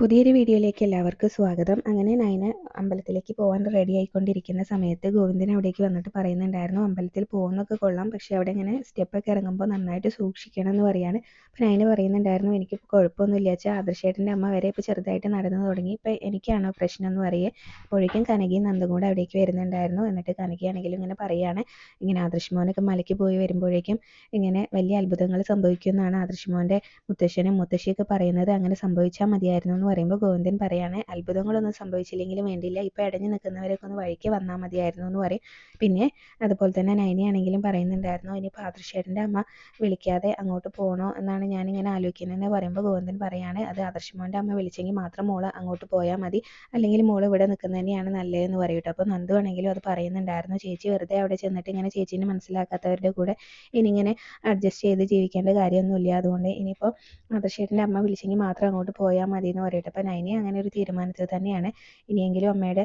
പുതിയൊരു വീഡിയോയിലേക്ക് എല്ലാവർക്കും സ്വാഗതം. അങ്ങനെ നയന അമ്പലത്തിലേക്ക് പോകാൻ റെഡി ആയിക്കൊണ്ടിരിക്കുന്ന സമയത്ത് ഗോവിന്ദൻ അവിടേക്ക് വന്നിട്ട് പറയുന്നുണ്ടായിരുന്നു അമ്പലത്തിൽ പോകുന്നൊക്കെ കൊള്ളാം പക്ഷേ അവിടെ ഇങ്ങനെ സ്റ്റെപ്പൊക്കെ ഇറങ്ങുമ്പോൾ നന്നായിട്ട് സൂക്ഷിക്കണം എന്ന് പറയാണ്. അപ്പം നയന പറയുന്നുണ്ടായിരുന്നു എനിക്ക് കുഴപ്പമൊന്നുമില്ല വെച്ചാൽ ആദർശേട്ടന്റെ അമ്മ വരെ ഇപ്പോൾ ചെറുതായിട്ട് നടന്നു തുടങ്ങി. ഇപ്പോൾ എനിക്കാണോ പ്രശ്നം എന്ന് പറയേ. അപ്പോഴേക്കും കനകയും നന്ദും കൂടെ അവിടേക്ക് വരുന്നുണ്ടായിരുന്നു. എന്നിട്ട് കനകയാണെങ്കിലും ഇങ്ങനെ പറയുകയാണ് ഇങ്ങനെ ആദർശ് മോനൊക്കെ മലയ്ക്ക് പോയി വരുമ്പോഴേക്കും ഇങ്ങനെ വലിയ അത്ഭുതങ്ങൾ സംഭവിക്കുമെന്നാണ് ആദർശ് മോന്റെ മുത്തശ്ശനും മുത്തശ്ശിയൊക്കെ പറയുന്നത്. അങ്ങനെ സംഭവിച്ചാൽ മതിയായിരുന്നു പറയുമ്പോൾ ഗോവിന്ദൻ പറയാണ് അത്ഭുതങ്ങളൊന്നും സംഭവിച്ചില്ലെങ്കിലും വേണ്ടിയില്ല. ഇപ്പോൾ ഇടഞ്ഞു നിൽക്കുന്നവരൊക്കെ ഒന്ന് വഴിക്ക് വന്നാൽ മതിയായിരുന്നു എന്ന് പറയും. പിന്നെ അതുപോലെ തന്നെ നൈനയാണെങ്കിലും പറയുന്നുണ്ടായിരുന്നു ഇനി ആദർശേട്ടന്റെ അമ്മ വിളിക്കാതെ അങ്ങോട്ട് പോകണോ എന്നാണ് ഞാനിങ്ങനെ ആലോചിക്കുന്നതെന്ന് പറയുമ്പോൾ ഗോവിന്ദൻ പറയാണ് അത് ആദർശമോന്റെ അമ്മ വിളിച്ചെങ്കിൽ മാത്രം മോൾ അങ്ങോട്ട് പോയാൽ മതി. അല്ലെങ്കിൽ മോൾ ഇവിടെ നിൽക്കുന്നത് തന്നെയാണ് നല്ലതെന്ന് പറയും കേട്ടോ. അപ്പോൾ നന്ദു ആണെങ്കിലും അത് പറയുന്നുണ്ടായിരുന്നു ചേച്ചി വെറുതെ അവിടെ ചെന്നിട്ട് ഇങ്ങനെ ചേച്ചീനെ മനസ്സിലാക്കാത്തവരുടെ കൂടെ ഇനിയിങ്ങനെ അഡ്ജസ്റ്റ് ചെയ്ത് ജീവിക്കേണ്ട കാര്യമൊന്നുമില്ല. അതുകൊണ്ട് ഇനിയിപ്പോൾ ആദർശേട്ടന്റെ അമ്മ വിളിച്ചെങ്കിൽ മാത്രം അങ്ങോട്ട് പോയാൽ മതി എന്ന് പറയട്ടെ അപ്പം നൈനി അങ്ങനെ ഒരു തീരുമാനത്തിൽ തന്നെയാണ്. ഇനിയെങ്കിലും അമ്മയുടെ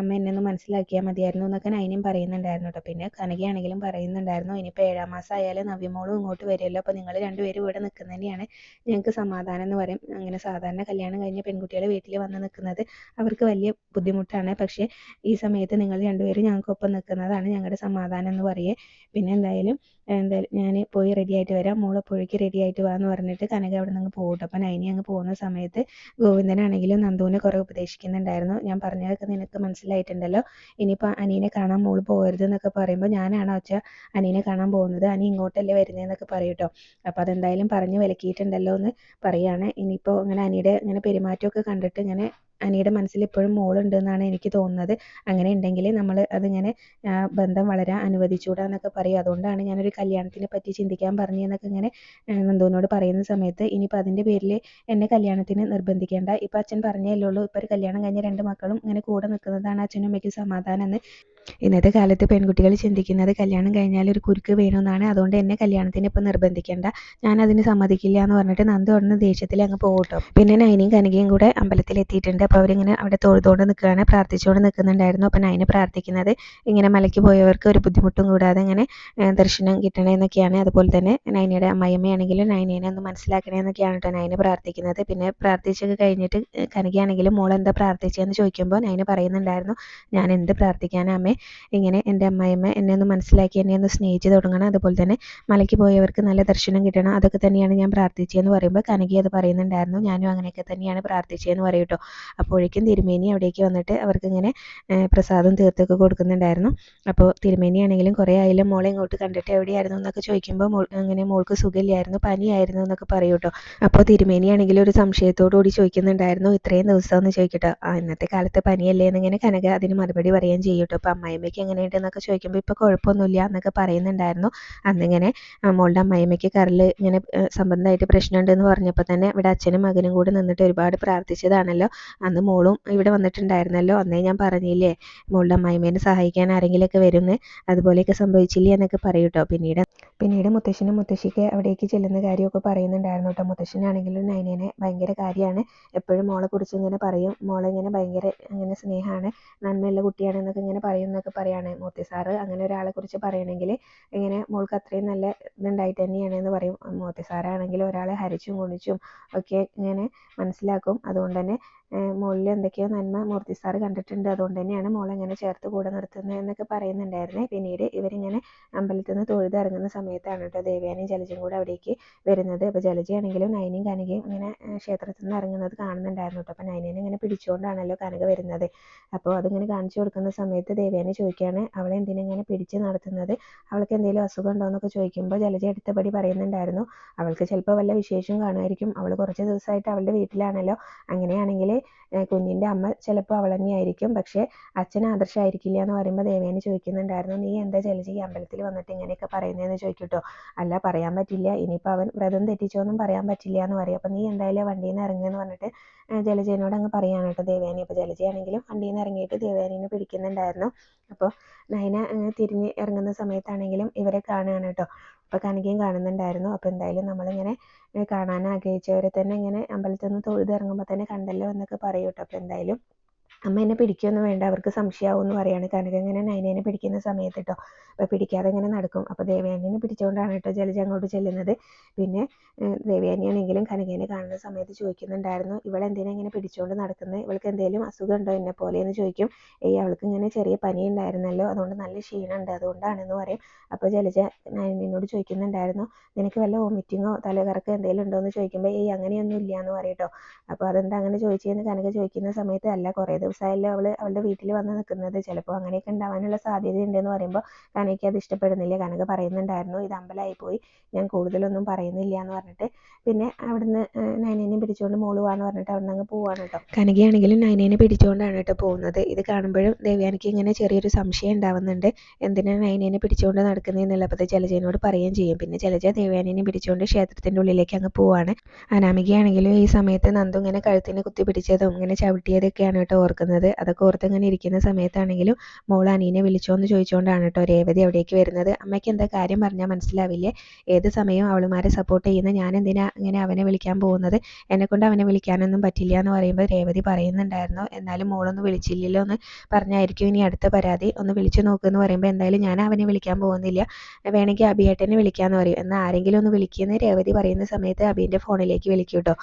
അമ്മ എന്നെ ഒന്ന് മനസ്സിലാക്കിയാൽ മതിയായിരുന്നു എന്നൊക്കെ നൈനിയും പറയുന്നുണ്ടായിരുന്നു കേട്ടോ. പിന്നെ കനകയാണെങ്കിലും പറയുന്നുണ്ടായിരുന്നു ഇനിയിപ്പോൾ ഏഴാം മാസം ആയാലും നവ്യമോളും ഇങ്ങോട്ട് വരുമല്ലോ അപ്പോൾ നിങ്ങൾ രണ്ടുപേരും ഇവിടെ നിൽക്കുന്നത് തന്നെയാണ്. ഞങ്ങൾക്ക് സമാധാനം എന്ന് പറയും. അങ്ങനെ സാധാരണ കല്യാണം കഴിഞ്ഞ പെൺകുട്ടികൾ വീട്ടിൽ വന്ന് നിൽക്കുന്നത് അവർക്ക് വലിയ ബുദ്ധിമുട്ടാണ്. പക്ഷേ ഈ സമയത്ത് നിങ്ങൾ രണ്ടുപേരും ഞങ്ങൾക്കൊപ്പം നിൽക്കുന്നതാണ് ഞങ്ങളുടെ സമാധാനം എന്ന് പറയേ. പിന്നെ എന്തായാലും എന്തായാലും ഞാൻ പോയി റെഡി ആയിട്ട് വരാം. മോൾ അപ്പോഴേക്ക് റെഡി ആയിട്ട് വാ എന്ന് പറഞ്ഞിട്ട് കനക അവിടെ നിന്ന് പോകട്ടെ അപ്പം നൈനി അങ്ങ് പോകുന്ന സമയത്ത് ഗോവിന്ദനാണെങ്കിലും നന്ദുവിനെ കുറേ ഉപദേശിക്കുന്നുണ്ടായിരുന്നു. ഞാൻ പറഞ്ഞതൊക്കെ നിനക്ക് മനസ്സിലായിട്ടുണ്ടല്ലോ. ഇനിയിപ്പോൾ അനീനെ കാണാൻ മോൾ പോകരുത് എന്നൊക്കെ പറയുമ്പോൾ ഞാനാണോ അച്ഛ അനീനെ കാണാൻ പോകുന്നത്. അനി ഇങ്ങോട്ടല്ലേ വരുന്നതെന്നൊക്കെ പറയും കേട്ടോ. അപ്പോൾ അതെന്തായാലും പറഞ്ഞ് വിലക്കിയിട്ടുണ്ടല്ലോ എന്ന് പറയാണ്. ഇനിയിപ്പോൾ ഇങ്ങനെ അനിയുടെ ഇങ്ങനെ പെരുമാറ്റമൊക്കെ കണ്ടിട്ട് ഇങ്ങനെ അനിയുടെ മനസ്സിൽ ഇപ്പോഴും മോളുണ്ട് എന്നാണ് എനിക്ക് തോന്നുന്നത്. അങ്ങനെ ഉണ്ടെങ്കിൽ നമ്മൾ അതിങ്ങനെ ബന്ധം വളരാൻ അനുവദിച്ചുകൂടാ എന്നൊക്കെ പറയും. അതുകൊണ്ടാണ് ഞാനൊരു കല്യാണത്തിനെ പറ്റി ചിന്തിക്കാൻ പറഞ്ഞു എന്നൊക്കെ ഇങ്ങനെ നന്ദുവിനോട് പറയുന്ന സമയത്ത് ഇനിയിപ്പോൾ അതിന്റെ പേരിൽ എന്നെ കല്യാണത്തിന് നിർബന്ധിക്കേണ്ട. ഇപ്പം അച്ഛൻ പറഞ്ഞല്ലേ ഉള്ളൂ ഇപ്പോൾ ഒരു കല്യാണം കഴിഞ്ഞ രണ്ട് മക്കളും ഇങ്ങനെ കൂടെ നിൽക്കുന്നതാണ് അച്ഛനും അമ്മയ്ക്കും സമാധാനം എന്ന്. ഇന്നത്തെ കാലത്ത് പെൺകുട്ടികൾ ചിന്തിക്കുന്നത് കല്യാണം കഴിഞ്ഞാൽ ഒരു കുരുക്ക് വേണമെന്നാണ്. അതുകൊണ്ട് എന്നെ കല്യാണത്തിന് ഇപ്പം നിർബന്ധിക്കേണ്ട. ഞാൻ അതിന് സമ്മതിക്കില്ല എന്ന് പറഞ്ഞിട്ട് നന്ദു ഉടനെ ദേഷ്യത്തിൽ അങ്ങ് പോകട്ടോ പിന്നെ നൈനയും കനകയും കൂടെ അമ്പലത്തിൽ എത്തിയിട്ടുണ്ട്. അപ്പോൾ അവരിങ്ങനെ അവിടെ തൊഴുതുകൊണ്ട് നിൽക്കുകയാണ്. പ്രാർത്ഥിച്ചുകൊണ്ട് നിൽക്കുന്നുണ്ടായിരുന്നു. അപ്പം നൈന പ്രാർത്ഥിക്കുന്നത് ഇങ്ങനെ മലയ്ക്ക് പോയവർക്ക് ഒരു ബുദ്ധിമുട്ടും കൂടാതെ ഇങ്ങനെ ദർശനം കിട്ടണേ എന്നൊക്കെയാണ്. അതുപോലെ തന്നെ നൈനയുടെ അമ്മയമ്മയാണെങ്കിലും നൈനേനെ ഒന്ന് മനസ്സിലാക്കണേ എന്നൊക്കെയാണ് കേട്ടോ നൈന പ്രാർത്ഥിക്കുന്നത്. പിന്നെ പ്രാർത്ഥിച്ചൊക്കെ കഴിഞ്ഞിട്ട് കനകയാണെങ്കിലും മോൾ എന്താ പ്രാർത്ഥിച്ചതെന്ന് ചോദിക്കുമ്പോൾ നൈന പറയുന്നുണ്ടായിരുന്നു ഞാൻ എന്ത് പ്രാർത്ഥിക്കാനാ അമ്മേ? ഇങ്ങനെ എന്റെ അമ്മായിമ്മ എന്നെ ഒന്ന് മനസ്സിലാക്കി എന്നെ ഒന്ന് സ്നേഹിച്ച് തുടങ്ങണം. അതുപോലെ തന്നെ മലയ്ക്ക് പോയവർക്ക് നല്ല ദർശനം കിട്ടണം. അതൊക്കെ തന്നെയാണ് ഞാൻ പ്രാർത്ഥിച്ചതെന്ന് പറയുമ്പോൾ കനകി അത് പറയുന്നുണ്ടായിരുന്നു. ഞാനും അങ്ങനെയൊക്കെ തന്നെയാണ് പ്രാർത്ഥിച്ചതെന്ന് പറയും കേട്ടോ. അപ്പോഴേക്കും തിരുമേനി അവിടേക്ക് വന്നിട്ട് അവർക്ക് ഇങ്ങനെ പ്രസാദം തീർത്തൊക്കെ കൊടുക്കുന്നുണ്ടായിരുന്നു. അപ്പോൾ തിരുമേനിയാണെങ്കിലും കുറേ ആയില്ല മോളെ ഇങ്ങോട്ട് കണ്ടിട്ട് എവിടെയായിരുന്നു എന്നൊക്കെ ചോദിക്കുമ്പോൾ മോൾ അങ്ങനെ മോൾക്ക് സുഖമില്ലായിരുന്നു പനിയായിരുന്നു എന്നൊക്കെ പറയും കേട്ടോ. അപ്പോൾ തിരുമേനിയാണെങ്കിലും ഒരു സംശയത്തോടു കൂടി ചോദിക്കുന്നുണ്ടായിരുന്നു ഇത്രയും ദിവസം എന്ന് ചോദിക്കട്ടോ ആ ഇന്നത്തെ കാലത്ത് പനിയല്ലേ എന്നിങ്ങനെ കനക അതിന് മറുപടി പറയുകയും ചെയ്യും കേട്ടോ. അപ്പോൾ അമ്മായിമ്മയ്ക്ക് എങ്ങനെയുണ്ട് എന്നൊക്കെ ചോദിക്കുമ്പോൾ ഇപ്പോൾ കുഴപ്പമൊന്നുമില്ല എന്നൊക്കെ പറയുന്നുണ്ടായിരുന്നു. അന്നിങ്ങനെ മോളുടെ അമ്മയമ്മയ്ക്ക് കരൾ ഇങ്ങനെ സംബന്ധമായിട്ട് പ്രശ്നമുണ്ടെന്ന് പറഞ്ഞപ്പോൾ തന്നെ ഇവിടെ അച്ഛനും മകനും കൂടെ നിന്നിട്ട് ഒരുപാട് പ്രാർത്ഥിച്ചതാണല്ലോ. അന്ന് മോളും ഇവിടെ വന്നിട്ടുണ്ടായിരുന്നല്ലോ. അന്നേ ഞാൻ പറഞ്ഞില്ലേ മോളുടെ അമ്മായിമ്മേനെ സഹായിക്കാൻ ആരെങ്കിലുമൊക്കെ വരുമെന്ന് അതുപോലെയൊക്കെ സംഭവിച്ചില്ലേ എന്നൊക്കെ പറയും കേട്ടോ പിന്നീട് പിന്നീട് മുത്തശ്ശനും മുത്തശ്ശിക്ക് അവിടേക്ക് ചെല്ലുന്ന കാര്യമൊക്കെ പറയുന്നുണ്ടായിരുന്നു കേട്ടോ. മുത്തശ്ശനാണെങ്കിലും നൈനേനെ ഭയങ്കര കാര്യമാണ്. എപ്പോഴും മോളെ കുറിച്ച് ഇങ്ങനെ പറയും. മോളെ ഇങ്ങനെ ഭയങ്കര ഇങ്ങനെ സ്നേഹമാണ്. നന്മയുള്ള കുട്ടിയാണ് എന്നൊക്കെ ഇങ്ങനെ പറയും എന്നൊക്കെ പറയാണ്. മൂത്തി സാറ് അങ്ങനെ ഒരാളെ കുറിച്ച് പറയണമെങ്കിൽ ഇങ്ങനെ മോൾക്ക് അത്രയും നല്ല ഇതുണ്ടായിട്ട് തന്നെയാണ് എന്ന് പറയും. മൂത്തി സാറാണെങ്കിൽ ഒരാളെ ഹരിച്ചും കുണിച്ചും ഒക്കെ ഇങ്ങനെ മനസ്സിലാക്കും. അതുകൊണ്ട് തന്നെ മോളിൽ എന്തൊക്കെയോ നന്മ മൂർത്തി സാറ് കണ്ടിട്ടുണ്ട്. അതുകൊണ്ട് തന്നെയാണ് മോളെ ഇങ്ങനെ ചേർത്ത് കൂടെ നിർത്തുന്നത് എന്നൊക്കെ പറയുന്നുണ്ടായിരുന്നേ. പിന്നീട് ഇവരിങ്ങനെ അമ്പലത്തിൽ നിന്ന് തൊഴുതിറങ്ങുന്ന സമയത്താണ് കേട്ടോ ദേവയാനിയും ജലജയും കൂടെ അവിടേക്ക് വരുന്നത്. അപ്പോൾ ജലജയാണെങ്കിലും നൈനയും കനകയും ഇങ്ങനെ ക്ഷേത്രത്തിൽ നിന്ന് ഇറങ്ങുന്നത് കാണുന്നുണ്ടായിരുന്നു കേട്ടോ. അപ്പോൾ നൈനേനെ ഇങ്ങനെ പിടിച്ചുകൊണ്ടാണല്ലോ കനക വരുന്നത്. അപ്പോൾ അതിങ്ങനെ കാണിച്ചു കൊടുക്കുന്ന സമയത്ത് ദേവയാനി ചോദിക്കുകയാണ് അവളെ എന്തിനാ ഇങ്ങനെ പിടിച്ച് നടത്തുന്നത്? അവൾക്ക് എന്തെങ്കിലും അസുഖം ഉണ്ടോ? എന്നൊക്കെ ചോദിക്കുമ്പോൾ ജലജ അടുത്തപടി പറയുന്നുണ്ടായിരുന്നു അവൾക്ക് ചിലപ്പോൾ വല്ല വിശേഷം കാണുമായിരിക്കും. അവൾ കുറച്ച് ദിവസമായിട്ട് അവളുടെ വീട്ടിലാണല്ലോ. അങ്ങനെയാണെങ്കിൽ കുഞ്ഞിന്റെ അമ്മ ചിലപ്പോൾ അവൾ തന്നെയായിരിക്കും പക്ഷേ അച്ഛൻ ആദർശമായിരിക്കില്ല എന്ന് പറയുമ്പോൾ ദേവേനെ ചോദിക്കുന്നുണ്ടായിരുന്നു നീ എന്താ ഈ അമ്പലത്തിൽ വന്നിട്ട് ഇങ്ങനെയൊക്കെ പറയുന്നതെന്ന് ചോദിക്കട്ടോ? അല്ല പറയാൻ പറ്റില്ല. ഇനിയിപ്പോൾ അവൻ വ്രതം തെറ്റിച്ചോന്നും പറയാൻ പറ്റില്ല എന്ന് പറയും. അപ്പോൾ നീ എന്തായാലും വണ്ടിയിൽ നിന്ന് ഇറങ്ങുമെന്ന് പറഞ്ഞിട്ട് ജലജേനോട് അങ്ങ് പറയാണ് കേട്ടോ ദേവേനെ. അപ്പോൾ ജലജയാണെങ്കിലും വണ്ടിയിൽ നിന്ന് ഇറങ്ങിയിട്ട് ദേവേനെ പിടിക്കുന്നുണ്ടായിരുന്നു. അപ്പോൾ നയന തിരിഞ്ഞ് ഇറങ്ങുന്ന സമയത്താണെങ്കിലും ഇവരെ കാണുകയാണ് കേട്ടോ. അപ്പോൾ കനകയും കാണുന്നുണ്ടായിരുന്നു. അപ്പോൾ എന്തായാലും നമ്മളിങ്ങനെ കാണാൻ ആഗ്രഹിച്ചവരെ തന്നെ ഇങ്ങനെ അമ്പലത്തിൽ നിന്ന് തൊഴുത് ഇറങ്ങുമ്പോൾ തന്നെ കണ്ടല്ലോ എന്നൊക്കെ പറയും കേട്ടോ. അപ്പോൾ എന്തായാലും അമ്മ എന്നെ പിടിക്കുകയൊന്നും വേണ്ട അവർക്ക് സംശയമാവും എന്ന് പറയാണ്. കനക ഇങ്ങനെ നൈനേനെ പിടിക്കുന്ന സമയത്ത് കേട്ടോ അപ്പോൾ പിടിക്കാതെ ഇങ്ങനെ നടക്കും. അപ്പോൾ ദേവയാനിനെ പിടിച്ചുകൊണ്ടാണ് കേട്ടോ ജലജ അങ്ങോട്ട് ചെല്ലുന്നത്. പിന്നെ ദേവയാനിയാണെങ്കിലും കനകേനെ കാണുന്ന സമയത്ത് ചോദിക്കുന്നുണ്ടായിരുന്നു ഇവളെന്തിനാ ഇങ്ങനെ പിടിച്ചുകൊണ്ട് നടക്കുന്നത് ഇവൾക്ക് എന്തെങ്കിലും അസുഖം ഉണ്ടോ എന്നെ പോലെ? എന്ന് ചോദിക്കും. ഏയ് അവൾക്ക് ഇങ്ങനെ ചെറിയ പനി ഉണ്ടായിരുന്നല്ലോ അതുകൊണ്ട് നല്ല ക്ഷീണമുണ്ട് അതുകൊണ്ടാണെന്ന് പറയും. അപ്പോൾ ജലജ നയനോട് ചോദിക്കുന്നുണ്ടായിരുന്നു നിനക്ക് വല്ല വോമിറ്റിങ്ങോ തലകറക്കോ എന്തെങ്കിലും ഉണ്ടോ? എന്ന് ചോദിക്കുമ്പോൾ ഏയ് അങ്ങനെയൊന്നും ഇല്ല എന്ന് പറയും കേട്ടോ. അപ്പോൾ അതെന്താ അങ്ങനെ ചോദിച്ചതെന്ന് കനക ചോദിക്കുന്ന സമയത്ത് അല്ല കുറേ ദിവസമായല്ലോ അവൾ അവളുടെ വീട്ടിൽ വന്ന് നിൽക്കുന്നത് ചിലപ്പോൾ അങ്ങനെയൊക്കെ ഉണ്ടാവാനുള്ള സാധ്യതയുണ്ടെന്ന് പറയുമ്പോൾ കനയ്ക്ക് അത് ഇഷ്ടപ്പെടുന്നില്ല. കനക പറയുന്നുണ്ടായിരുന്നു ഇത് അമ്പലമായി പോയി. ഞാൻ കൂടുതലൊന്നും പറയുന്നില്ല എന്ന് പറഞ്ഞിട്ട്. പിന്നെ അവിടുന്ന് നൈനേനെ പിടിച്ചുകൊണ്ട് മോൾ പോവാന്ന് പറഞ്ഞിട്ട് അവിടെ നിന്ന് അങ്ങ് പോവാണ് കേട്ടോ. കനകയാണെങ്കിലും നൈനേനെ പിടിച്ചുകൊണ്ടാണ് കേട്ടോ പോകുന്നത്. ഇത് കാണുമ്പോഴും ദേവ്യാനിക്ക് ഇങ്ങനെ ചെറിയൊരു സംശയം ഉണ്ടാവുന്നുണ്ട്. എന്തിനാണ് നൈനേനെ പിടിച്ചുകൊണ്ട് നടക്കുന്നത് എന്നുള്ളത് ജലജനോട് പറയുകയും ചെയ്യും. പിന്നെ ജലജ ദേവ്യാനിനെ പിടിച്ചുകൊണ്ട് ക്ഷേത്രത്തിന്റെ ഉള്ളിലേക്ക് അങ്ങ് പോവാണ്. അനാമികയാണെങ്കിലും ഈ സമയത്ത് നന്ദു ഇങ്ങനെ കഴുത്തിന് കുത്തി പിടിച്ചതും ഇങ്ങനെ ചവിട്ടിയതൊക്കെയാണ് കേട്ടോ ഓർക്കുന്നത്. അതൊക്കെ ഓർത്തിങ്ങനെ ഇരിക്കുന്ന സമയത്താണെങ്കിലും മോൾ അനീനെ വിളിച്ചോ എന്ന് ചോദിച്ചുകൊണ്ടാണ് കേട്ടോ രേവതി അവിടേക്ക് വരുന്നത്. അമ്മയ്ക്ക് എന്താ കാര്യം പറഞ്ഞാൽ മനസ്സിലാവില്ലേ? ഏത് സമയവും അവളുമാരെ സപ്പോർട്ട് ചെയ്യുന്ന ഞാൻ എന്തിനാ ഇങ്ങനെ അവനെ വിളിക്കാൻ പോകുന്നത്? എന്നെക്കൊണ്ട് അവനെ വിളിക്കാനൊന്നും പറ്റില്ല എന്ന് പറയുമ്പോൾ രേവതി പറയുന്നുണ്ടായിരുന്നു. എന്നാലും മോളൊന്നും വിളിച്ചില്ലല്ലോ എന്ന് പറഞ്ഞായിരിക്കും ഇനി അടുത്ത പരാതി. ഒന്ന് വിളിച്ചു നോക്കുമെന്ന് പറയുമ്പോൾ എന്തായാലും ഞാൻ അവനെ വിളിക്കാൻ പോകുന്നില്ല. വേണമെങ്കിൽ അബിയേട്ടനെ വിളിക്കാമെന്ന് പറയും. എന്നാൽ ആരെങ്കിലും ഒന്ന് വിളിക്കുന്ന രേവതി പറയുന്ന സമയത്ത് അബീന്റെ ഫോണിലേക്ക് വിളിക്കൂട്ടോ കേട്ടോ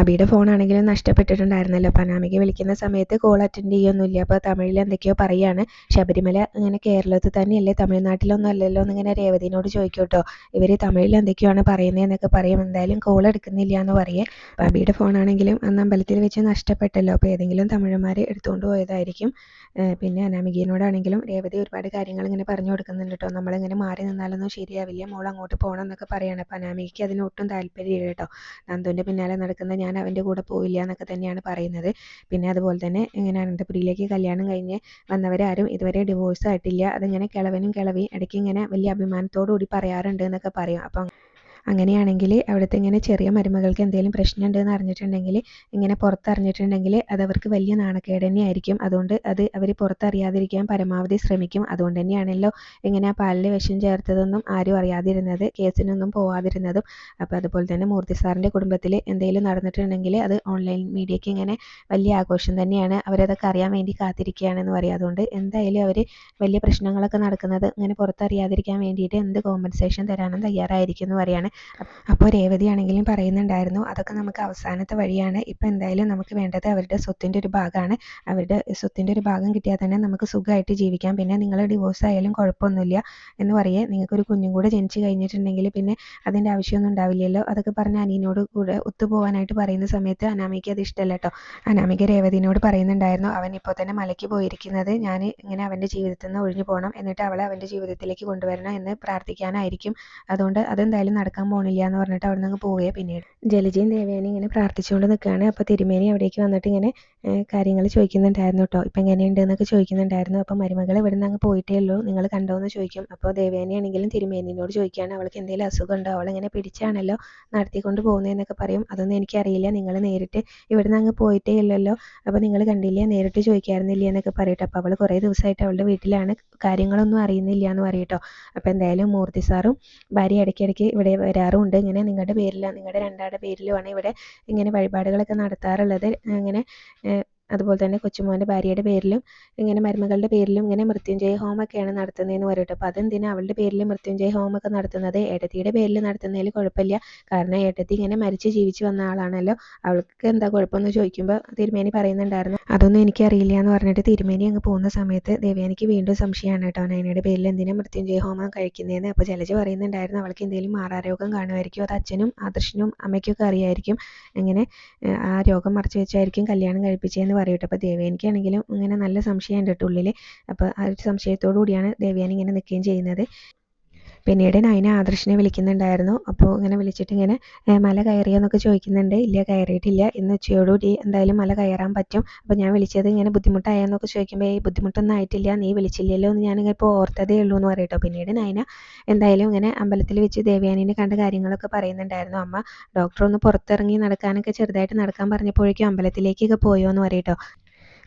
അബിയുടെ ഫോണാണെങ്കിലും നഷ്ടപ്പെട്ടിട്ടുണ്ടായിരുന്നല്ലോ. പനാമിക്ക് വിളിക്കുന്ന സമയത്ത് കോൾ അറ്റൻഡ് ചെയ്യൊന്നുമില്ല. അപ്പോൾ തമിഴിൽ എന്തൊക്കെയോ പറയാണ്. ശബരിമല ഇങ്ങനെ കേരളത്തിൽ തന്നെയല്ലേ? തമിഴ്നാട്ടിലൊന്നും അല്ലല്ലോ എന്നിങ്ങനെ രേവതിനോട് ചോദിക്കും കേട്ടോ ഇവർ തമിഴിൽ എന്തൊക്കെയാണ് പറയുന്നത് എന്നൊക്കെ പറയും. എന്തായാലും കോൾ എടുക്കുന്നില്ല എന്ന് പറയേ. ബാബിയുടെ ഫോണാണെങ്കിലും അന്ന് അമ്പലത്തിൽ വെച്ച് നഷ്ടപ്പെട്ടല്ലോ. അപ്പോൾ ഏതെങ്കിലും തമിഴന്മാർ എടുത്തുകൊണ്ട് പോയതായിരിക്കും. പിന്നെ അനാമികയോടാണെങ്കിലും രേവതി ഒരുപാട് കാര്യങ്ങൾ ഇങ്ങനെ പറഞ്ഞു കൊടുക്കുന്നുണ്ട് കേട്ടോ. നമ്മളിങ്ങനെ മാറി നിന്നാലൊന്നും ശരിയാവില്ല. മോൾ അങ്ങോട്ട് പോകണം എന്നൊക്കെ പറയാണ്. അപ്പോൾ അനാമികയ്ക്ക് അതിന് ഒട്ടും താല്പര്യമില്ല കേട്ടോ. നന്ദുവിന്റെ പിന്നാലെ നടക്കുന്ന ഞാൻ അവന്റെ കൂടെ പോയില്ല എന്നൊക്കെ തന്നെയാണ് പറയുന്നത്. പിന്നെ അതുപോലെ തന്നെ ഇങ്ങനെ അനന്തപുരിയിലേക്ക് കല്യാണം കഴിഞ്ഞ് വന്നവരാരും ഇതുവരെ ഡിവോഴ്സ് ആയിട്ടില്ല. അതിങ്ങനെ കിളവനും കിളവിയും ഇടയ്ക്ക് ഇങ്ങനെ വലിയ അഭിമാനത്തോടു കൂടി പറയാറുണ്ട് എന്നൊക്കെ പറയും. അപ്പം അങ്ങനെയാണെങ്കിൽ അവിടുത്തെ ഇങ്ങനെ ചെറിയ മരുമകൾക്ക് എന്തെങ്കിലും പ്രശ്നം ഉണ്ടെന്ന് അറിഞ്ഞിട്ടുണ്ടെങ്കിൽ ഇങ്ങനെ പുറത്തറിഞ്ഞിട്ടുണ്ടെങ്കിൽ അത് അവർക്ക് വലിയ നാണക്കേട് തന്നെയായിരിക്കും. അതുകൊണ്ട് അത് അവർ പുറത്തറിയാതിരിക്കാൻ പരമാവധി ശ്രമിക്കും. അതുകൊണ്ട് തന്നെയാണല്ലോ ഇങ്ങനെ ആ പാലിൽ വിഷം ചേർത്തതൊന്നും ആരും അറിയാതിരുന്നത് കേസിനൊന്നും പോവാതിരുന്നതും. അപ്പോൾ അതുപോലെ തന്നെ മൂർത്തി സാറിന്റെ കുടുംബത്തിൽ എന്തെങ്കിലും നടന്നിട്ടുണ്ടെങ്കിൽ അത് ഓൺലൈൻ മീഡിയയ്ക്ക് ഇങ്ങനെ വലിയ ആഘോഷം തന്നെയാണ്. അവരതൊക്കെ അറിയാൻ വേണ്ടി കാത്തിരിക്കുകയാണെന്ന് പറയും. അതുകൊണ്ട് എന്തായാലും അവർ വലിയ പ്രശ്നങ്ങളൊക്കെ നടക്കുന്നത് ഇങ്ങനെ പുറത്തറിയാതിരിക്കാൻ വേണ്ടിയിട്ട് എന്ത് കോമ്പൻസേഷൻ തരാനും തയ്യാറായിരിക്കും എന്ന് പറയാണ്. അപ്പോൾ രേവതിയാണെങ്കിലും പറയുന്നുണ്ടായിരുന്നു അതൊക്കെ നമുക്ക് അവസാനത്തെ വഴിയാണ്. ഇപ്പം എന്തായാലും നമുക്ക് വേണ്ടത് അവരുടെ സ്വത്തിന്റെ ഒരു ഭാഗമാണ്. അവരുടെ സ്വത്തിന്റെ ഒരു ഭാഗം കിട്ടിയാൽ തന്നെ നമുക്ക് സുഖമായിട്ട് ജീവിക്കാം. പിന്നെ നിങ്ങൾ ഡിവോഴ്സ് ആയാലും കുഴപ്പമൊന്നുമില്ല എന്ന് പറയേ. നിങ്ങൾക്കൊരു കുഞ്ഞും കൂടെ ജനിച്ചു കഴിഞ്ഞിട്ടുണ്ടെങ്കിൽ പിന്നെ അതിന്റെ ആവശ്യമൊന്നും ഉണ്ടാവില്ലല്ലോ. അതൊക്കെ പറഞ്ഞ് അനിയനോട് കൂടെ ഒത്തുപോകാനായിട്ട് പറയുന്ന സമയത്ത് അനാമിക്ക് അത് ഇഷ്ടമല്ല കേട്ടോ. അനാമിക രേവതിനോട് പറയുന്നുണ്ടായിരുന്നു അവൻ ഇപ്പോൾ തന്നെ മലയ്ക്ക് പോയിരിക്കുന്നത്. ഞാൻ ഇങ്ങനെ അവന്റെ ജീവിതത്തിൽ നിന്ന് ഒഴിഞ്ഞു പോകണം. എന്നിട്ട് അവളെ അവന്റെ ജീവിതത്തിലേക്ക് കൊണ്ടുവരണം എന്ന് പ്രാർത്ഥിക്കാനായിരിക്കും. അതുകൊണ്ട് അതെന്തായാലും നടക്കാൻ പോണില്ല എന്ന് പറഞ്ഞിട്ട് അവിടെ നിന്ന് പോവുകയാണ് പിന്നീട്. ജലജയും ദേവേനെ ഇങ്ങനെ പ്രാർത്ഥിച്ചുകൊണ്ട് നിൽക്കുകയാണ് അപ്പോൾ തിരുമേനി അവിടേക്ക് വന്നിട്ട് ഇങ്ങനെ കാര്യങ്ങൾ ചോദിക്കുന്നുണ്ടായിരുന്നു കേട്ടോ ഇപ്പം എങ്ങനെയുണ്ട് എന്നൊക്കെ ചോദിക്കുന്നുണ്ടായിരുന്നു. അപ്പോൾ മരുമകൾ ഇവിടെ നിന്ന് അങ്ങ് പോയിട്ടേ ഉള്ളൂ. നിങ്ങൾ കണ്ടോ എന്ന് ചോദിക്കും. അപ്പോൾ ദേവേനയാണെങ്കിലും തിരുമേനിനോട് ചോദിക്കുകയാണ് അവൾക്ക് എന്തെങ്കിലും അസുഖം ഉണ്ടോ? അവളിങ്ങനെ പിടിച്ചാണല്ലോ നടത്തിക്കൊണ്ട് പോകുന്നതെന്നൊക്കെ പറയും. അതൊന്നും എനിക്കറിയില്ല. നിങ്ങൾ നേരിട്ട് ഇവിടെ നിന്ന് അങ്ങ് പോയിട്ടേ ഇല്ലല്ലോ. അപ്പോൾ നിങ്ങൾ കണ്ടില്ല? നേരിട്ട് ചോദിക്കാറുന്നില്ല എന്നൊക്കെ പറയട്ടെ. അപ്പോൾ അവൾ കുറേ ദിവസമായിട്ട് അവളുടെ വീട്ടിലാണ്. കാര്യങ്ങളൊന്നും അറിയുന്നില്ല എന്ന് പറയട്ടോ അപ്പോൾ എന്തായാലും മൂർത്തി സാറും ഭാര്യ ഇടയ്ക്കിടയ്ക്ക് ഇവിടെ വരാറുമുണ്ട് ഇങ്ങനെ നിങ്ങളുടെ പേരിലാണ് നിങ്ങളുടെ രണ്ടാളുടെ പേരിലുമാണ് ഇവിടെ ഇങ്ങനെ വഴിപാടുകളൊക്കെ നടത്താറുള്ളത്. അങ്ങനെ അതുപോലെ തന്നെ കൊച്ചുമോന്റെ ഭാര്യയുടെ പേരിലും ഇങ്ങനെ മരുമകളുടെ പേരിലും ഇങ്ങനെ മൃത്യുഞ്ജയ ഹോമൊക്കെയാണ് നടത്തുന്നതെന്ന് പറയട്ടെ. അപ്പോൾ അതെന്തിനാ അവളുടെ പേരിൽ മൃത്യുഞ്ജയ ഹോമൊക്കെ നടത്തുന്നത്? ഏട്ടത്തിയുടെ പേരിൽ നടത്തുന്നതിൽ കുഴപ്പമില്ല. കാരണം ഏട്ടത്തി ഇങ്ങനെ മരിച്ച് ജീവിച്ച് വന്ന ആളാണല്ലോ. അവൾക്ക് എന്താ കുഴപ്പമെന്ന് ചോദിക്കുമ്പോൾ തിരുമേനി പറയുന്നുണ്ടായിരുന്നു. അതൊന്നും എനിക്കറിയില്ല എന്ന് പറഞ്ഞിട്ട് തിരുമേനി അങ്ങ് പോകുന്ന സമയത്ത് ദേവയാനിക്ക് വീണ്ടും സംശയമാണ് കേട്ടോ നയനയുടെ പേരിൽ എന്തിനാ മൃത്യുഞ്ജയ ഹോമം കഴിക്കുന്നതെന്ന്? അപ്പോൾ ജലജ പറയുന്നുണ്ടായിരുന്നു അവൾക്ക് എന്തെങ്കിലും മാറാരോഗം കാണുമായിരിക്കും. അത് അച്ഛനും ആദർശനും അമ്മയ്ക്കൊക്കെ അറിയായിരിക്കും. ഇങ്ങനെ ആ രോഗം മറച്ചു വെച്ചായിരിക്കും കല്യാണം കഴിപ്പിച്ചതെന്ന് പറയട്ടെ. അപ്പോൾ ദേവയാനിക്കാണെങ്കിലും ഇങ്ങനെ നല്ല സംശയമുണ്ട് കേട്ടോ ഉള്ളിൽ അപ്പോൾ ആ ഒരു സംശയത്തോടു കൂടിയാണ് ദേവയാനി ഇങ്ങനെ നിൽക്കുകയും ചെയ്യുന്നത്. പിന്നീട് നയന ആദർശിനെ വിളിക്കുന്നുണ്ടായിരുന്നു. അപ്പോൾ ഇങ്ങനെ വിളിച്ചിട്ട് ഇങ്ങനെ മല കയറിയെന്നൊക്കെ ചോദിക്കുന്നുണ്ട്. ഇല്ല കയറിയിട്ടില്ല. ഇന്ന് ഉച്ചയോടുകൂടി എന്തായാലും മല കയറാൻ പറ്റും. അപ്പോൾ ഞാൻ വിളിച്ചത് ഇങ്ങനെ ബുദ്ധിമുട്ടായെന്നൊക്കെ ചോദിക്കുമ്പോൾ ഈ ബുദ്ധിമുട്ടൊന്നും ആയിട്ടില്ല. നീ വിളിച്ചില്ലല്ലോ എന്ന് ഞാനിങ്ങനെ ഇപ്പോൾ ഓർത്തതേ ഉള്ളൂ എന്ന് പറയട്ടോ പിന്നീട് നയന എന്തായാലും ഇങ്ങനെ അമ്പലത്തിൽ വെച്ച് ദേവയാനിനെ കണ്ട കാര്യങ്ങളൊക്കെ പറയുന്നുണ്ടായിരുന്നു. അമ്മ ഡോക്ടർ ഒന്ന് പുറത്തിറങ്ങി നടക്കാനൊക്കെ ചെറുതായിട്ട് നടക്കാൻ പറഞ്ഞപ്പോഴേക്കും അമ്പലത്തിലേക്കൊക്കെ പോയോ എന്ന് പറയട്ടോ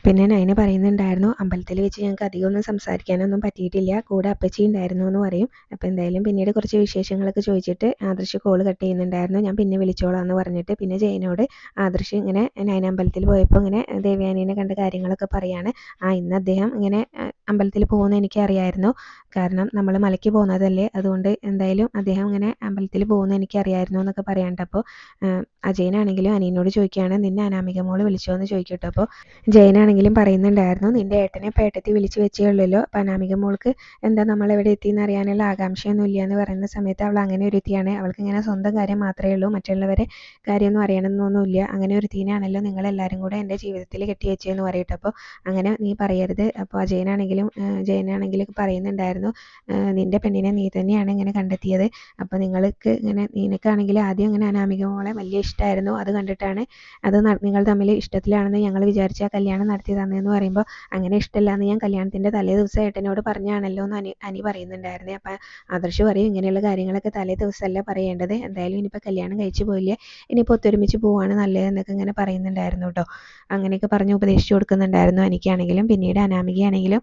പിന്നെ നയന പറയുന്നുണ്ടായിരുന്നു അമ്പലത്തിൽ വെച്ച് ഞങ്ങൾക്ക് അധികം ഒന്നും സംസാരിക്കാനൊന്നും പറ്റിയിട്ടില്ല. കൂടെ അപ്പച്ചി ഉണ്ടായിരുന്നു എന്ന് പറയും. അപ്പോൾ എന്തായാലും പിന്നീട് കുറച്ച് വിശേഷങ്ങളൊക്കെ ചോദിച്ചിട്ട് ആദർശ് കോൾ കട്ട് ചെയ്യുന്നുണ്ടായിരുന്നു. ഞാൻ പിന്നെ വിളിച്ചോളാം എന്ന് പറഞ്ഞിട്ട് പിന്നെ ജയനോട് ആദർശ് ഇങ്ങനെ നയന അമ്പലത്തിൽ പോയപ്പോൾ ഇങ്ങനെ ദേവയാനീനെ കണ്ട കാര്യങ്ങളൊക്കെ പറയാണ്. ആ ഇന്ന് അദ്ദേഹം ഇങ്ങനെ അമ്പലത്തിൽ പോകുന്ന എനിക്ക് അറിയായിരുന്നു. കാരണം നമ്മൾ മലയ്ക്ക് പോകുന്നതല്ലേ. അതുകൊണ്ട് എന്തായാലും അദ്ദേഹം ഇങ്ങനെ അമ്പലത്തിൽ പോകുന്ന എനിക്ക് അറിയായിരുന്നു എന്നൊക്കെ പറയാണ്ടപ്പോൾ അജയനാണെങ്കിലും അനിയനോട് ചോദിക്കുകയാണ് നിന്നെ അനാമിക മോൾ വിളിച്ചോ എന്ന് ചോദിക്കട്ടോ അപ്പോൾ ജയനാണെങ്കിലും പറയുന്നുണ്ടായിരുന്നു. നിന്റെ ഏട്ടനെ പേട്ടത്തി വിളിച്ചു വെച്ചേ ഉള്ളല്ലോ അപ്പം അനാമിക മോൾക്ക് എന്താ നമ്മൾ എവിടെ എത്തിയെന്ന് അറിയാനുള്ള ആകാംക്ഷയൊന്നും ഇല്ല എന്ന് പറയുന്ന സമയത്ത് അവൾ അങ്ങനെ ഒരു എത്തിയാണ് അവൾക്ക് ഇങ്ങനെ സ്വന്തം കാര്യം മാത്രമേ ഉള്ളൂ. മറ്റുള്ളവരെ കാര്യമൊന്നും അറിയണമെന്നൊന്നുമില്ല അങ്ങനെ ഒരു തീനാണല്ലോ നിങ്ങളെല്ലാവരും കൂടെ എന്റെ ജീവിതത്തിൽ കെട്ടി വെച്ചതെന്ന് പറയട്ടെ. അപ്പോൾ അങ്ങനെ നീ പറയരുത്. അപ്പോൾ അജയനാണെങ്കിലും ജയനാണെങ്കിലും പറയുന്നുണ്ടായിരുന്നു നിന്റെ പെണ്ണിനെ നീ തന്നെയാണ് ഇങ്ങനെ കണ്ടെത്തിയത്. അപ്പോൾ നിങ്ങൾക്ക് ഇങ്ങനെ നിനക്കാണെങ്കിൽ ആദ്യം ഇങ്ങനെ അനാമിക മോളെ വലിയ ഇഷ്ടമായിരുന്നു. അത് കണ്ടിട്ടാണ് അത് നിങ്ങൾ തമ്മിൽ ഇഷ്ടത്തിലാണെന്ന് ഞങ്ങൾ വിചാരിച്ച കല്യാണം നടത്തി തന്നെന്ന് പറയുമ്പോൾ അങ്ങനെ ഇഷ്ടമില്ലാന്ന് ഞാൻ കല്യാണത്തിന്റെ തലേ ദിവസം ഏട്ടനോട് പറഞ്ഞാണല്ലോ എന്ന് അനി അനി പറയുന്നുണ്ടായിരുന്നേ. അപ്പം ആദർശ് പറയും ഇങ്ങനെയുള്ള കാര്യങ്ങളൊക്കെ തലേ ദിവസമല്ല പറയേണ്ടത്. എന്തായാലും ഇനിയിപ്പോൾ കല്യാണം കഴിച്ചു പോയില്ലേ. ഇനിയിപ്പോൾ ഒത്തൊരുമിച്ച് പോവാണ് നല്ലതെന്നൊക്കെ ഇങ്ങനെ പറയുന്നുണ്ടായിരുന്നു കേട്ടോ അങ്ങനെയൊക്കെ പറഞ്ഞ് ഉപദേശിച്ചു കൊടുക്കുന്നുണ്ടായിരുന്നു എനിക്കാണെങ്കിലും പിന്നീട് അനാമികയാണെങ്കിലും.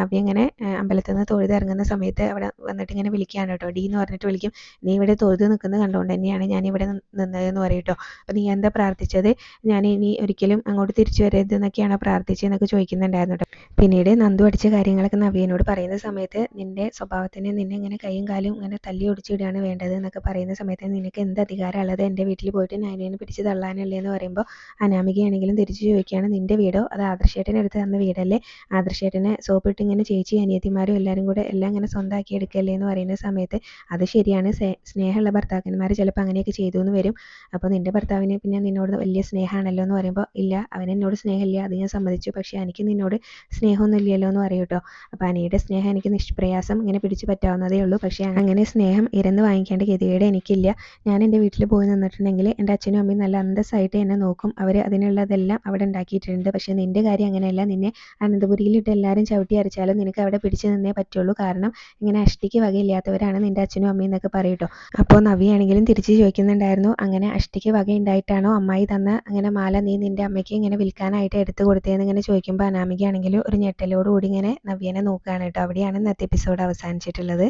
നവ്യ ഇങ്ങനെ അമ്പലത്തിൽ നിന്ന് തൊഴുത് ഇറങ്ങുന്ന സമയത്ത് അവിടെ വന്നിട്ട് ഇങ്ങനെ വിളിക്കുകയാണ് കേട്ടോ ഡി എന്ന് പറഞ്ഞിട്ട് വിളിക്കും. നീ ഇവിടെ തൊഴുത് നിൽക്കുന്നത് കണ്ടുകൊണ്ട് തന്നെയാണ് ഞാൻ ഇവിടെ നിന്നതെന്ന് പറയും കേട്ടോ അപ്പം നീ എന്താ പ്രാർത്ഥിച്ചത്? ഞാൻ ഇനി ഒരിക്കലും അങ്ങോട്ട് തിരിച്ചു വരരുത് എന്നൊക്കെയാണോ പ്രാർത്ഥിച്ചതെന്നൊക്കെ ചോദിക്കുന്നുണ്ടായിരുന്നു കേട്ടോ പിന്നീട് നന്ദു അടിച്ച കാര്യങ്ങളൊക്കെ നവ്യനോട് പറയുന്ന സമയത്ത് നിന്റെ സ്വഭാവത്തിന് നിന്നെ ഇങ്ങനെ കൈയും കാലും ഇങ്ങനെ തല്ലി ഒടിച്ചിടുകയാണ് വേണ്ടത് എന്നൊക്കെ പറയുന്ന സമയത്ത് നിനക്ക് എന്ത് അധികാരമുള്ളത് എന്റെ വീട്ടിൽ പോയിട്ട് നൈനേനെ പിടിച്ച് തള്ളാനല്ലേ എന്ന് പറയുമ്പോൾ അനാമികയാണെങ്കിലും തിരിച്ചു ചോദിക്കുകയാണ് നിന്റെ വീടോ? അത് ആദർശേട്ടൻ എടുത്ത് തന്ന വീടല്ലേ? ആദർശേട്ടനെ സോപ്പിട്ട് ഇങ്ങനെ ചേച്ചി അനിയത്തിമാരും എല്ലാവരും കൂടെ എല്ലാം ഇങ്ങനെ സ്വന്തമാക്കി എടുക്കല്ലേ? എന്ന് പറയുന്ന സമയത്ത് അത് ശരിയാണ്. സ്നേഹമുള്ള ഭർത്താക്കന്മാർ ചിലപ്പോൾ അങ്ങനെയൊക്കെ ചെയ്തു എന്ന് വരും. അപ്പോൾ നിന്റെ ഭർത്താവിനെ പിന്നെ നിന്നോട് വലിയ സ്നേഹമാണല്ലോ എന്ന് പറയുമ്പോൾ ഇല്ല അവനെന്നോട് സ്നേഹമില്ല. അത് ഞാൻ സമ്മതിച്ചു. പക്ഷേ എനിക്ക് നിന്നോട് സ്നേഹമൊന്നുമില്ലല്ലോ എന്ന് പറയും കേട്ടോ അനിയുടെ സ്നേഹം എനിക്ക് നിഷ്പ്രയാസം ഇങ്ങനെ പിടിച്ചു പറ്റാവുന്നതേ ഉള്ളൂ. പക്ഷേ അങ്ങനെ സ്നേഹം ഇരന്ന് വാങ്ങിക്കേണ്ട ഗതികേട് എനിക്കില്ല. ഞാൻ എന്റെ വീട്ടിൽ പോയി നിന്നിട്ടുണ്ടെങ്കിൽ എന്റെ അച്ഛനും അമ്മയും നല്ല അന്തസ്സായിട്ട് എന്നെ നോക്കും. അവർ അതിനുള്ളതെല്ലാം അവിടെ ഉണ്ടാക്കിയിട്ടുണ്ട്. പക്ഷേ നിന്റെ കാര്യം അങ്ങനെയല്ല. നിന്നെ അനന്തപുരിയിലിട്ട് എല്ലാവരും ചവിട്ടി അരച്ചാലും നിനക്ക് അവിടെ പിടിച്ചു നിന്നേ പറ്റുള്ളൂ. കാരണം ഇങ്ങനെ അഷ്ടിക്ക് വകയില്ലാത്തവരാണ് നിന്റെ അച്ഛനും അമ്മയും എന്നൊക്കെ പറയും കേട്ടോ അപ്പോൾ നവിയാണെങ്കിലും തിരിച്ചു ചോദിക്കുന്നുണ്ടായിരുന്നു. അങ്ങനെ അഷ്ടിക്ക് വകയുണ്ടായിട്ടാണോ അമ്മായി തന്ന അങ്ങനെ മാല നീ നിന്റെ അമ്മയ്ക്ക് ഇങ്ങനെ വിൽക്കാനായിട്ട് എടുത്തു കൊടുത്തതെന്ന് ഇങ്ങനെ ചോദിക്കുമ്പോൾ ആണെങ്കിൽ ഒരു ഞെട്ടലോടുകൂടി ഇങ്ങനെ നവ്യനെ നോക്കുകയാണ് കേട്ടോ. അവിടെയാണ് ഇന്നത്തെ എപ്പിസോഡ് അവസാനിച്ചിട്ടുള്ളത്.